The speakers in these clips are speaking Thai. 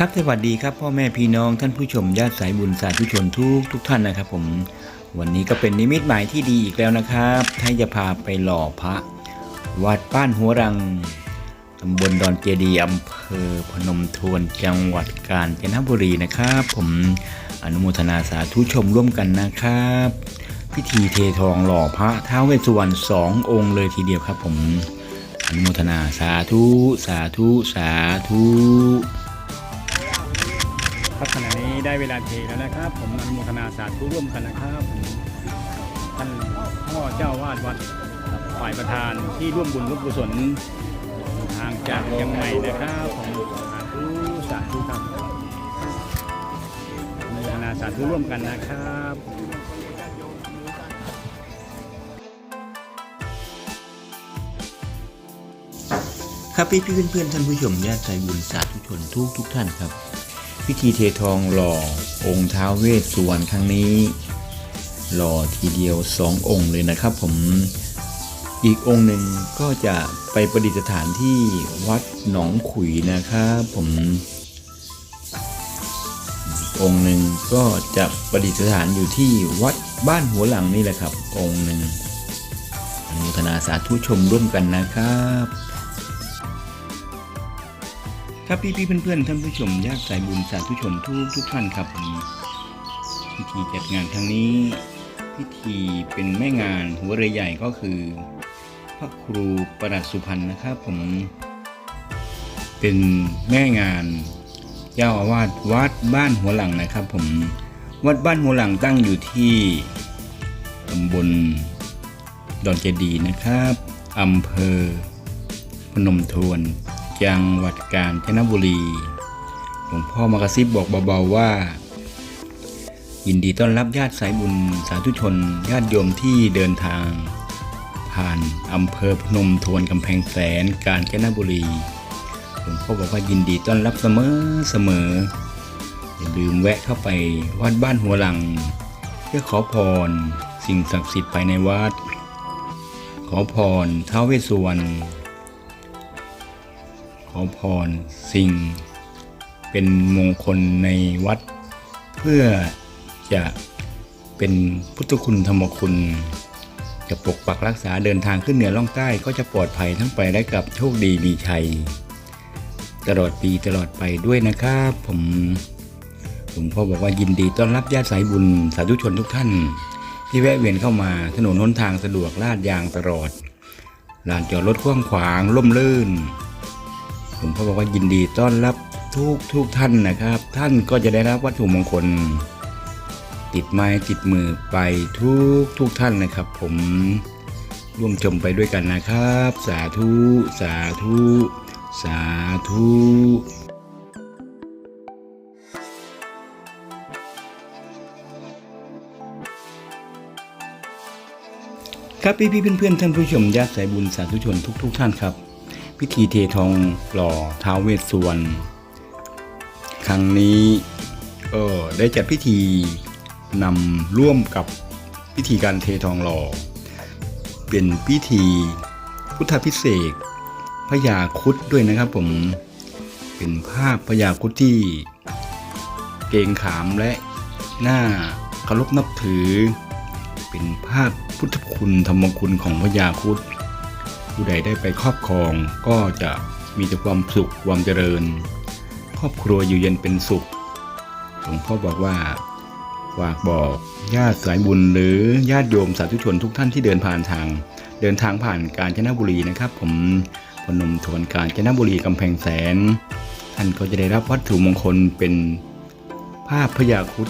ครับสวัสดีครับพ่อแม่พี่น้องท่านผู้ชมญาติสายบุญสาธุชนทุกทุกท่านนะครับ ผมวันนี้ก็เป็นนิมิตหมายที่ดีอีกแล้วนะครับท่านจะพาไปหล่อพระ วัดบ้านหัวรังตำบลดอนเจดีอำเภอพนมทวนจังหวัดกาญจนบุรีนะครับ ผมอนุโมทนาสาธุชมร่วมกันนะครับ พิธีเททองหล่อพระท้าวเวสสุวรรณสององค์เลยทีเดียวครับ ผมอนุโมทนาสาธุสาธุสาธุ ครับขณะนี้ได้เวลาเทแล้วนะครับ ผมอนุโมทนาสาธุร่วมกันนะครับท่านพ่อเจ้าวาดวัดฝ่ายประธานที่ร่วมบุญร่วมกุศลทางจากเชียงใหม่นะครับผมสาธุสาธุครับอนุโมทนาสาธุร่วมกันนะครับครับพี่พี่เพื่อนๆท่านผู้ชมญาติใจบุญสาธุชนทุกทุกท่านครับ พิธีเททองหล่อองค์ท้าวเวสสุวรรณครั้งนี้ หล่อทีเดียวสององค์เลยนะครับ ผมอีกองค์หนึ่งก็จะไปประดิษฐานที่วัดหนองขุยนะครับผมองค์หนึ่งก็จะประดิษฐานอยู่ที่วัดบ้านหัวหลังนี่แหละครับ องค์หนึ่งอนุทนาสาธุชมร่วมกันนะครับ ครับพี่พี่เพื่อนๆท่านผู้ชมญาติสายบุญสาธุชนทุกทุกท่านครับพิธีจัดงานครั้งนี้ พิธีเป็นแม่งานหัวเรือใหญ่ก็คือ พระครูประหลัดสุพรรณนะครับ ผม เป็นแม่งานเจ้าอาวาสวัดบ้านหัวหลังนะครับ ผมวัดบ้านหัวหลังตั้งอยู่ที่ตำบลดอนเจดีนะครับอำเภอพนมทวน จังหวัดกาญจนบุรี หลวงพ่อมากระซิบบอกเบาๆว่า ยินดีต้อนรับญาติสายบุญสาธุชนญาติโยมที่เดินทาง ผ่านอำเภอพนมทวนกำแพงแสนกาญจนบุรี หลวงพ่อบอกว่ายินดีต้อนรับเสมอเสมออย่าลืมแวะเข้าไปวัดบ้านหัวหลัง เพื่อขอพรสิ่งศักดิ์สิทธิ์ภายในวัด ขอพรท้าวเวสสุวรรณ อพรสิ่ง เป็นมงคลในวัด เพื่อจะเป็นพุทธคุณธรรมคุณ จะปกปักรักษาเดินทางขึ้นเหนือล่องใต้ก็จะปลอดภัยทั้งไปและกลับโชคดีมีชัย ตลอดปีตลอดไปด้วยนะครับผมหลวงพ่อบอกว่ายินดีต้อนรับญาติสายบุญสาธุชนทุกท่าน ที่แวะเวียนเข้ามาถนนหนทางสะดวกลาดยางตลอดลานจอดรถกว้างขวางล่มลื่น ผมก็บอกว่ายินดีต้อนรับทุกทุกท่านนะครับ ท่านก็จะได้รับวัตถุมงคล ติดไม้ติดมือไปทุกทุกท่านนะครับ ผมร่วมชมไปด้วยกันนะครับ สาธุ สาธุ สาธุครับพี่พี่ๆเพื่อนท่านผู้ชมญาติสายบุญสาธุชนทุกทุกๆท่านครับ พิธีเททองหล่อท้าวเวสสุวรรณครั้งนี้ก็ได้จัดพิธีนำร่วมกับพิธีการเททองหล่อ เป็นพิธีพุทธพิเศษพญาคุดด้วยนะครับผมเป็นภาพพญาคุดที่เกงขามและหน้าเคารพนับถือ เป็นภาพพุทธคุณธรรมคุณของพญาคุด ผู้ใดได้ไปครอบครองก็จะมีแต่ความสุขความเจริญ ครอบครัวอยู่เย็นเป็นสุขหลวงพ่อบอกว่าฝากบอกญาติสายบุญหรือญาติโยมสาธุชนทุกท่านที่เดินผ่านทาง เดินทางผ่านกาญจนบุรีนะครับ ผมพนมทวนกาญจนบุรีกำแพงแสน ท่านก็จะได้รับวัตถุมงคลเป็นภาพพญาครุฑ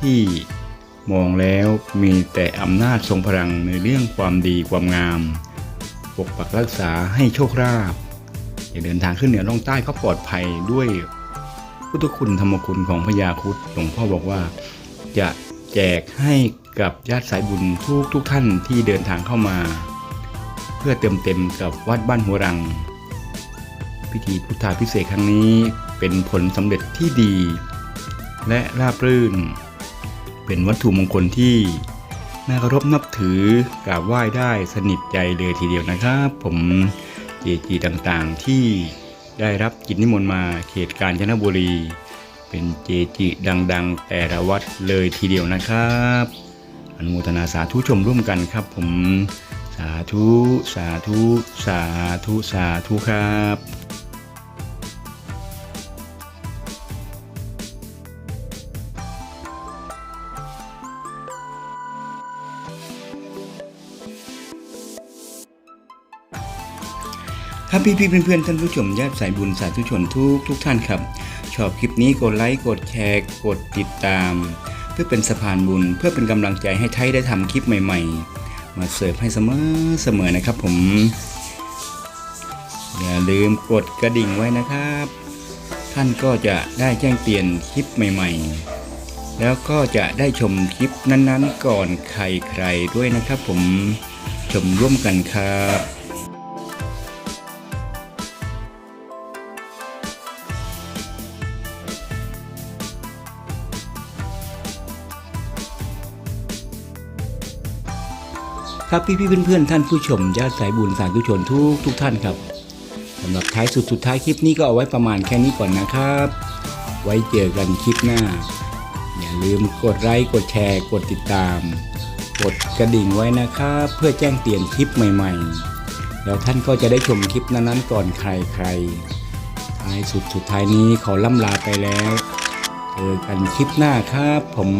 ที่มองแล้วมีแต่อำนาจทรงพลังในเรื่องความดีความงาม ปกปักรักษาให้โชคราภอย่าเดินทางขึ้นเหนือล่องใต้ก็ปลอดภัยด้วยพุทธคุณธรรมคุณของพญาครุฑหลวงพ่อบอกว่า จะแจกให้กับญาติสายบุญทุกทุกท่านที่เดินทางเข้ามา เพื่อเติมเต็มกับวัดบ้านหัวรัง พิธีพุทธาพิเศษครั้งนี้เป็นผลสำเร็จที่ดี และราบรื่น เป็นวัตถุมงคลที่ น่าเคารพนับถือกราบไหว้ได้สนิทใจเลยทีเดียวนะครับ ผมเจจีต่างๆที่ได้รับกิจนิมนต์มาเขตกาญจนบุรี เป็นเจจิดัง ๆ แต่ละวัดเลยทีเดียวนะครับอนุโมทนาสาธุชมร่วมกันครับ ผมสาธุ สาธุ สาธุ สาธุครับ ครับพี่พี่ๆเพื่อนท่านผู้ชมญาติสายบุญสาธุชนทุกทุกท่านครับ ชอบคลิปนี้กดไลค์กดแชร์กดติดตาม เพื่อเป็นสะพานบุญ เพื่อเป็นกำลังใจให้ไทยได้ทำคลิปใหม่ ๆ มาเสิร์ฟให้เสมอเสมอนะครับผม อย่าลืมกดกระดิ่งไว้นะครับ ท่านก็จะได้แจ้งเตือนคลิปใหม่ ๆ แล้วก็จะได้ชมคลิปนั้นๆ ก่อนใครๆด้วยนะครับผมชมร่วมกันครับ ครับพี่พี่ๆเพื่อนๆท่านผู้ชมญาติสายบุญสาธุชนทุกทุกท่านครับสำหรับท้ายสุดสุดท้ายคลิปนี้ก็เอาไว้ประมาณแค่นี้ก่อนนะครับ ไว้เจอกันคลิปหน้า อย่าลืมกดไลค์กดแชร์ กดติดตาม กดกระดิ่งไว้นะครับ เพื่อแจ้งเตือนคลิปใหม่ๆ แล้วท่านก็จะได้ชมคลิปนั้นๆก่อนใครๆท้ายสุดสุดท้ายนี้ขอล่ำลาไปแล้วเจอกันคลิปหน้าครับ ผม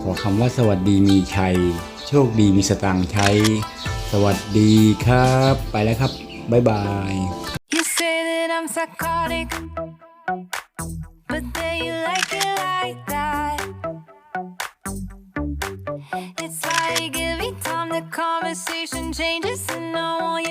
ขอคำว่าสวัสดีมีชัย โชคดีมีสตางค์ใช้ สวัสดีครับ ไปแล้วครับ บ๊ายบาย You say that I'm psychotic, but then you like it like that. It's like every time the conversation changes, and I want